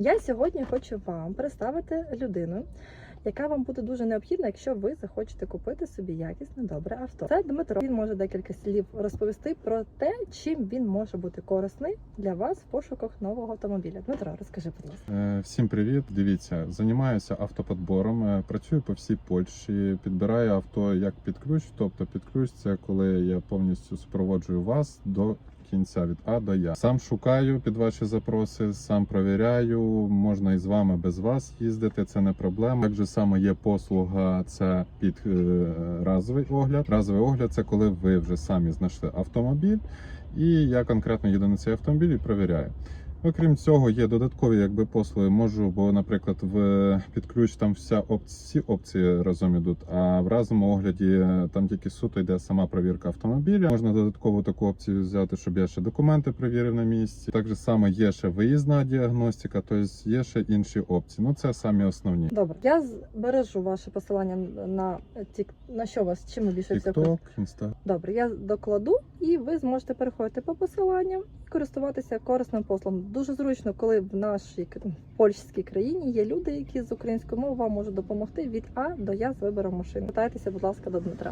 Я сьогодні хочу вам представити людину, яка вам буде дуже необхідна, якщо ви захочете купити собі якісне добре авто. Це Дмитро. Він може декілька слів розповісти про те, чим він може бути корисний для вас в пошуках нового автомобіля. Дмитро, розкажи, будь ласка. Е, Всім привіт! Дивіться, займаюся автоподбором. е, Працюю по всій Польщі, підбираю авто як під ключ. Тобто під ключ це коли я повністю супроводжую вас до кінця від А до Я. Сам шукаю під ваші запроси, сам провіряю. Можна і з вами без вас їздити, це не проблема. Так же саме є послуга, це під е, разовий огляд. Разовий огляд це коли ви вже самі знайшли автомобіль, і я конкретно їду на цей автомобіль і провіряю. Окрім цього, є додаткові якби послуги. Можу, бо, наприклад, в під ключ там вся оп... всі опції разом ідуть. А в разовому огляді е, там тільки суто йде сама перевірка автомобіля. Можна додаткову таку опцію взяти, щоб я ще документи перевірив на місці. Так же саме є ще виїзна діагностика, тобто є ще інші опції. Ну це самі основні. Добре, я збережу ваше посилання на тік на що вас чим всього TikTok, Insta. Добре, я докладу, і ви зможете переходити по посиланням і користуватися корисним послом. Дуже зручно, коли в нашій польській країні є люди, які з українською мовою вам можуть допомогти від А до Я з вибором машини. Питайтеся, будь ласка, до Дмитра.